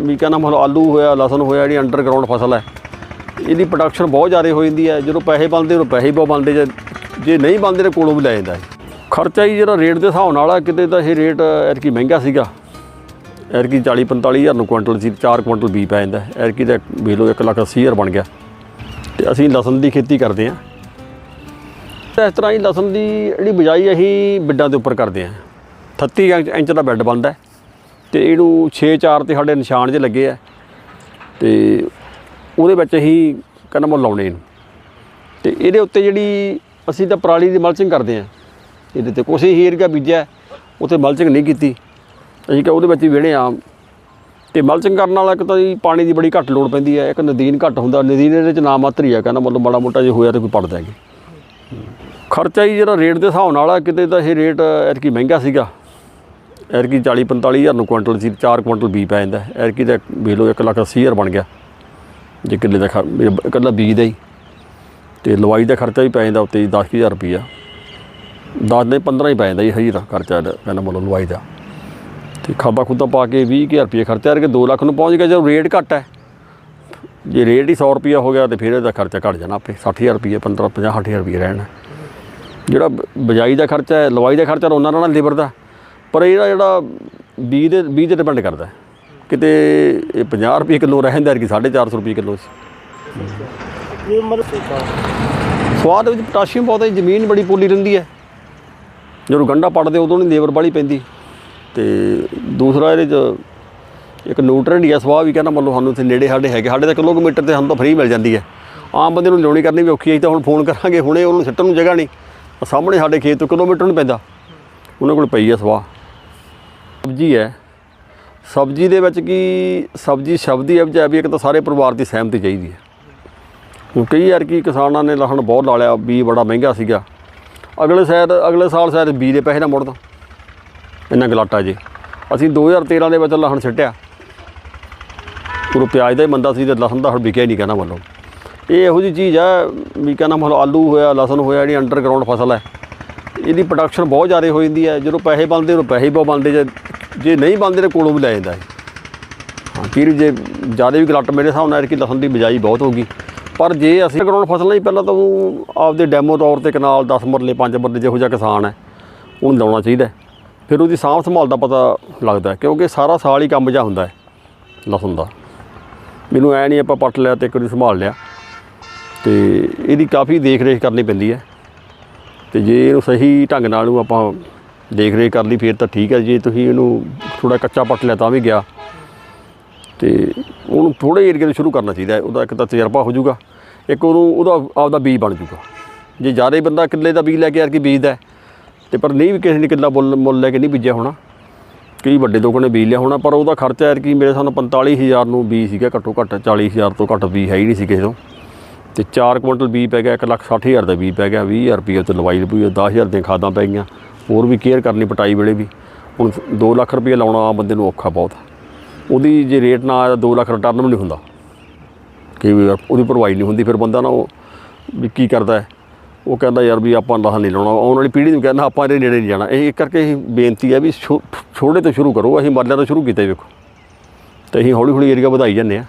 ਵੀ ਕਹਿੰਦਾ ਮਤਲਬ ਆਲੂ ਹੋਇਆ, ਲਸਣ ਹੋਇਆ, ਜਿਹੜੀ ਅੰਡਰਗਰਾਉਂਡ ਫਸਲ ਹੈ। ਇਹਦੀ ਪ੍ਰੋਡਕਸ਼ਨ ਬਹੁਤ ਜ਼ਿਆਦਾ ਹੋ ਜਾਂਦੀ ਹੈ। ਜਦੋਂ ਪੈਸੇ ਬਣਦੇ, ਉਦੋਂ ਪੈਸੇ ਬਹੁਤ ਬਣਦੇ। ਜੇ ਜੇ ਨਹੀਂ ਬਣਦੇ ਤਾਂ ਕੋਲੋਂ ਵੀ ਲੈ ਜਾਂਦਾ ਹੈ ਖਰਚਾ ਹੀ ਜਿਹੜਾ ਰੇਟ ਦੇ ਹਿਸਾਬ ਨਾਲ ਆ, ਕਿਤੇ ਤਾਂ ਇਹ ਰੇਟ ਐਤਕੀ ਮਹਿੰਗਾ ਸੀਗਾ। ਐਤਕੀ 40 45 ਹਜ਼ਾਰ ਨੂੰ ਕੁਇੰਟਲ ਸੀ 4 ਕੁਇੰਟਲ ਬੀ ਪੈ ਜਾਂਦਾ। ਐਤਕੀ ਦਾ ਵੇਖ ਲਓ 1 ਲੱਖ 80 ਹਜ਼ਾਰ ਬਣ ਗਿਆ। ਤੇ ਅਸੀਂ ਲਸਣ ਦੀ ਖੇਤੀ ਕਰਦੇ ਹਾਂ। ਤੇ ਇਸ ਤਰ੍ਹਾਂ ਹੀ ਲਸਣ ਦੀ ਜਿਹੜੀ ਬਿਜਾਈ ਅਸੀਂ ਬਿੱਡਾਂ ਦੇ ਉੱਪਰ ਕਰਦੇ ਹਾਂ। 38 ਇੰਚ- ਇੰਚ ਦਾ ਬੈੱਡ ਬਣਦਾ ਤੇ ਇਹਨੂੰ 6-4 ਤੇ ਸਾਡੇ ਨਿਸ਼ਾਨ ਜੇ ਲੱਗੇ ਆ ਤੇ ਉਹਦੇ ਵਿੱਚ ਅਸੀਂ ਕਹਿੰਦਾ ਮੁੱਲ ਲਾਉਣੇ ਇਹਨੂੰ। ਤੇ ਇਹਦੇ ਉੱਤੇ ਜਿਹੜੀ ਅਸੀਂ ਤਾਂ ਪਰਾਲੀ ਦੀ ਮਲਚਿੰਗ ਕਰਦੇ ਆ ਇਹਦੇ ਤੇ ਕੁਛ ਹੀ ਏਰੀਆ ਬੀਜਿਆ, ਉੱਥੇ ਮਲਚਿੰਗ ਨਹੀਂ ਕੀਤੀ। ਅਸੀਂ ਕਿ ਉਹਦੇ ਵਿੱਚ ਹੀ ਵਿਹੜੇ ਆ ਤੇ ਮਲਚਿੰਗ ਕਰਨ ਨਾਲ ਇੱਕ ਤਾਂ ਜੀ ਪਾਣੀ ਦੀ ਬੜੀ ਘੱਟ ਲੋੜ ਪੈਂਦੀ ਹੈ, ਇੱਕ ਨਦੀਨ ਘੱਟ ਹੁੰਦਾ, ਨਦੀਨ ਇਹਦੇ ਚ ਨਾ ਮਾਤਰ ਹੀ ਆ, ਕਹਿੰਦਾ ਮਤਲਬ ਮਾੜਾ ਮੋਟਾ ਜੇ ਹੋਇਆ ਤਾਂ ਕੋਈ ਪੜਦਾ ਹੈਗੇ ਖਰਚਾ ਹੀ ਜਿਹੜਾ ਰੇਟ ਦੇ ਹਿਸਾਬ ਨਾਲ ਆ, ਕਿਤੇ ਤਾਂ ਇਹ ਰੇਟ ਐਤਕੀ ਮਹਿੰਗਾ ਸੀਗਾ। ਐਰਕੀ 40 45 ਹਜ਼ਾਰ ਨੂੰ ਕੁਇੰਟਲ ਸੀ 4 ਕੁਇੰਟਲ ਬੀ ਪੈ ਜਾਂਦਾ। ਐਰਕੀ ਦਾ ਵੇਖ ਲਓ 1 ਲੱਖ 80 ਹਜ਼ਾਰ ਬਣ ਗਿਆ। ਜੇ ਕਿੱਲੇ ਦਾ ਖਰ- ਇਕੱਲਾ ਬੀਜ ਦਾ ਹੀ। ਤੇ ਲਵਾਈ ਦਾ ਖਰਚਾ ਵੀ ਪੈ ਜਾਂਦਾ ਉੱਤੇ 10000 ਰੁਪਈਆ। 10 ਦੇ 15 ਹੀ ਪੈ ਜਾਂਦਾ ਜੀ ਹਈ ਖਰਚਾ ਇਹਦਾ, ਕਹਿੰਦਾ ਮਤਲਬ ਲਵਾਈ ਦਾ। ਤੇ ਖਾਦਾ ਖੁਦਾ ਪਾ ਕੇ 20000 ਰੁਪਏ ਖਰਚਾ ਕਰਕੇ 2 ਲੱਖ ਨੂੰ ਪਹੁੰਚ ਗਿਆ ਜਦੋਂ ਰੇਟ ਘੱਟ ਹੈ। ਜੇ ਰੇਟ ਹੀ 100 ਰੁਪਿਆ ਹੋ ਗਿਆ ਤੇ ਫਿਰ ਇਹਦਾ ਖਰਚਾ ਘਟ ਜਾਣਾ ਆਪੇ। 60000 ਰੁਪਏ 15 50 60000 ਰੁਪਏ ਰਹਿਣਾ। ਜਿਹੜਾ ਬ- ਬਿਜਾਈ ਦਾ ਖਰਚਾ ਹੈ ਲਵਾਈ ਦਾ ਖਰਚਾ ਉਹਨਾਂ ਨਾਲ ਲੇਬਰ ਦਾ ਪਰ ਇਹਦਾ ਜਿਹੜਾ ਬੀਜ ਦੇ ਬੀਜ ਤੇ ਡਿਪੈਂਡ ਕਰਦਾ। ਕਿਤੇ ਇਹ 50 ਰੁਪਏ ਕਿਲੋ ਰਹਿੰਦਾ ਕਿ 450 ਰੁਪਏ ਕਿਲੋ ਸੀ। ਸਵਾਦ ਵਿੱਚ ਪੋਟਾਸ਼ੀਅਮ ਬਹੁਤ ਹੈ ਜ਼ਮੀਨ ਬੜੀ ਪੋਲੀ ਰਹਿੰਦੀ ਹੈ। ਜਦੋਂ ਗੰਡਾ ਪੜਦੇ ਉਦੋਂ ਨਹੀਂ ਲੇਬਰ ਵਾਲੀ ਪੈਂਦੀ। ਤੇ ਦੂਸਰਾ ਇਹਦੇ ਚ ਇੱਕ ਨਿਊਟ੍ਰੀਐਂਟ ਹੀ ਸਵਾਹ ਵੀ ਕਹਿੰਦਾ ਮੰਨ ਲਓ ਸਾਨੂੰ ਇੱਥੇ ਨੇੜੇ ਸਾਡੇ ਹੈਗੇ ਸਾਡੇ ਤਾਂ ਕਿਲੋਮੀਟਰ ਤੇ ਸਾਨੂੰ ਤਾਂ ਫ੍ਰੀ ਮਿਲ ਜਾਂਦੀ ਹੈ। ਆਮ ਬੰਦੇ ਨੂੰ ਲਿਆਉਣੀ ਕਰਨੀ ਵੀ ਔਖੀ ਹੈ ਤਾਂ ਹੁਣ ਫੋਨ ਕਰਾਂਗੇ ਹੁਣੇ ਉਹਨੂੰ ਸਿੱਟਣ ਨੂੰ ਜਗ੍ਹਾ ਨਹੀਂ। ਸਾਹਮਣੇ ਸਾਡੇ ਖੇਤ ਤੋਂ ਕਿਲੋਮੀਟਰ ਨਹੀਂ ਪੈਂਦਾ। ਉਹਨਾਂ ਕੋਲ ਪਈ ਹੈ ਸਵਾਹ। ਸਬਜ਼ੀ ਹੈ। ਸਬਜ਼ੀ ਦੇ ਵਿੱਚ ਕੀ ਸਬਜ਼ੀ ਸ਼ਬਦ ਹੀ ਹੈ ਵੀ ਇੱਕ ਤਾਂ ਸਾਰੇ ਪਰਿਵਾਰ ਦੀ ਸਹਿਮਤੀ ਚਾਹੀਦੀ ਹੈ। ਹੁਣ ਕਈ ਯਾਰ ਕੀ ਕਿਸਾਨਾਂ ਨੇ ਲਹਣ ਬਹੁਤ ਲਾ ਲਿਆ, ਬੀ ਬੜਾ ਮਹਿੰਗਾ ਸੀਗਾ। ਅਗਲੇ ਸ਼ਾਇਦ, ਅਗਲੇ ਸਾਲ ਸ਼ਾਇਦ ਬੀ ਦੇ ਪੈਸੇ ਨਾ ਮੁੜਦਾ ਇੰਨਾ ਗਲਾਟਾ ਜੇ। ਅਸੀਂ 2013 ਦੇ ਵਿੱਚ ਲਹਣ ਸਿੱਟਿਆ। ਉਰੋਂ ਪਿਆਜ਼ ਦਾ ਹੀ ਮੰਦਾ ਸੀ ਤੇ ਲਸਣ ਦਾ ਹੁਣ ਵਿਕਿਆ ਨਹੀਂ ਕਹਿੰਦਾ ਮਤਲਬ। ਇਹ ਇਹੋ ਜਿਹੀ ਚੀਜ਼ ਆ ਵੀ ਕਹਿੰਦਾ ਮਤਲਬ ਆਲੂ ਹੋਇਆ, ਲਸਣ ਹੋਇਆ, ਜਿਹੜੀ ਅੰਡਰਗਰਾਉਂਡ ਫਸਲ ਹੈ। ਇਹਦੀ ਪ੍ਰੋਡਕਸ਼ਨ ਬਹੁਤ ਜ਼ਿਆਦਾ ਹੋ ਜਾਂਦੀ ਹੈ। ਜਦੋਂ ਪੈਸੇ ਬਣਦੇ ਉਹ ਪੈਸੇ ਬਹੁਤ ਬਣਦੇ ਜੇ। ਜੇ ਨਹੀਂ ਬਣਦੇ ਤਾਂ ਕੋਲੋਂ ਵੀ ਲੈ ਜਾਂਦਾ ਹੈ ਹਾਂ, ਫਿਰ ਜੇ ਜ਼ਿਆਦਾ ਵੀ ਗਲਟ ਮੇਰੇ ਹਿਸਾਬ ਨਾਲ ਕਿ ਲਸਣ ਦੀ ਬਿਜਾਈ ਬਹੁਤ ਹੋਗੀ ਪਰ ਜੇ ਅਸੀਂ ਗਰਾਉਂਡ ਫਸਲ ਨਹੀਂ ਪਹਿਲਾਂ ਤਾਂ ਉਹ ਆਪਦੇ ਡੈਮੋ ਤੌਰ ਤੇ ਕਨਾਲ 10 ਮਰਲੇ 5 ਮਰਲੇ ਜਿਹੋ ਜਿਹਾ ਕਿਸਾਨ ਹੈ ਉਹਨੂੰ ਲਾਉਣਾ ਚਾਹੀਦਾ। ਫਿਰ ਉਹਦੀ ਸਾਂਭ ਸੰਭਾਲ ਦਾ ਪਤਾ ਲੱਗਦਾ ਕਿਉਂਕਿ ਸਾਰਾ ਸਾਲ ਹੀ ਕੰਮ ਜਾ ਹੁੰਦਾ ਹੈ ਲਸਣ ਦਾ। ਮੈਨੂੰ ਐ ਨਹੀਂ ਆਪਾਂ ਪੱਟ ਲਿਆ ਤੇ ਇੱਕ ਵਾਰੀ ਸੰਭਾਲ ਲਿਆ। ਤੇ ਇਹਦੀ ਕਾਫੀ ਦੇਖ ਰੇਖ ਕਰਨੀ ਪੈਂਦੀ ਹੈ। ਤੇ ਜੇ ਇਹਨੂੰ ਸਹੀ ਢੰਗ ਨਾਲ ਨੂੰ ਆਪਾਂ ਦੇਖ ਰੇਖ ਕਰ ਲਈ ਫਿਰ ਤਾਂ ਠੀਕ ਹੈ ਜੇ ਤੁਸੀਂ ਇਹਨੂੰ ਥੋੜਾ ਕੱਚਾ ਪੱਟ ਲਿਆ ਤਾਂ ਵੀ ਗਿਆ। ਤੇ ਉਹਨੂੰ ਥੋੜੇ ਏਰੀਏ ਤੋਂ ਸ਼ੁਰੂ ਕਰਨਾ ਚਾਹੀਦਾ ਉਹਦਾ ਇੱਕ ਤਾਂ ਤਜਰਬਾ ਹੋ ਜਾਊਗਾ ਇੱਕ ਉਹਨੂੰ ਉਹਦਾ ਆਪਦਾ ਬੀਜ ਬਣ ਜਾਊਗਾ। ਜੇ ਜ਼ਿਆਦਾ ਹੀ ਬੰਦਾ ਕਿੱਲੇ ਦਾ ਬੀਜ ਲੈ ਕੇ ਯਾਰ ਕੇ ਬੀਜਦਾ ਹੈ, ਤੇ ਪਰ ਨਹੀਂ ਵੀ ਕਿਸੇ ਨੇ ਕਿੱਲਾ ਮੁੱਲ ਮੁੱਲ ਲੈ ਕੇ ਨਹੀਂ ਬੀਜਿਆ ਹੋਣਾ। ਕਈ ਵੱਡੇ ਲੋਕਾਂ ਨੇ ਬੀਜ ਲਿਆ ਹੋਣਾ ਪਰ ਉਹਦਾ ਖਰਚਾ ਯਾਰ ਕਿ ਮੇਰੇ ਸਾਨੂੰ 45000 ਨੂੰ ਬੀਜ ਸੀਗਾ ਘੱਟੋ ਘੱਟ 40000 ਤੋਂ ਘੱਟ ਬੀਜ ਹੈ ਹੀ ਨਹੀਂ ਸੀ ਕਿਸੇ ਤੋਂ। ਤੇ 4 ਕੁਇੰਟਲ ਬੀਜ ਪੈ ਗਿਆ 160000 ਦਾ ਬੀਜ ਪੈ ਗਿਆ 20000 ਰੁਪਏ ਤੇ ਲਵਾਈ ਲਪੂਈ 10000 ਦੀਆਂ ਖਾਦਾਂ ਪੈ ਗਈਆਂ। ਹੋਰ ਵੀ ਕੇਅਰ ਕਰਨੀ ਪਟਾਈ ਵੇਲੇ ਵੀ। ਹੁਣ 2 ਲੱਖ ਰੁਪਏ ਲਾਉਣਾ ਆਮ ਬੰਦੇ ਨੂੰ ਔਖਾ ਬਹੁਤ। ਉਹਦੀ ਜੇ ਰੇਟ ਨਾ ਆਇਆ 2 ਲੱਖ ਰਿਟਰਨ ਵੀ ਨਹੀਂ ਹੁੰਦਾ। ਕਿ ਵਾਰ ਉਹਦੀ ਭਰਵਾਈ ਨਹੀਂ ਹੁੰਦੀ, ਫਿਰ ਬੰਦਾ ਨਾ ਉਹ ਵੀ ਕੀ ਕਰਦਾ ਹੈ? ਉਹ ਕਹਿੰਦਾ ਯਾਰ ਵੀ ਆਪਾਂ ਲਾਹ ਨਹੀਂ ਲਾਉਣਾ। ਆਉਣ ਵਾਲੀ ਪੀੜ੍ਹੀ ਨੂੰ ਕਹਿੰਦਾ ਆਪਾਂ ਇਹਦੇ ਨੇੜੇ ਨਹੀਂ ਜਾਣਾ। ਇਹ ਕਰਕੇ ਹੀ ਬੇਨਤੀ ਹੈ ਵੀ ਛੋ- ਛੋਟੇ ਤੋਂ ਸ਼ੁਰੂ ਕਰੋ। ਅਸੀਂ ਮਰਲਿਆਂ ਤੋਂ ਸ਼ੁਰੂ ਕੀਤਾ ਵੇਖੋ। ਤੇ ਅਸੀਂ ਹੌਲੀ ਹੌਲੀ ਏਰੀਆ ਵਧਾਈ ਜਾਂਦੇ ਆ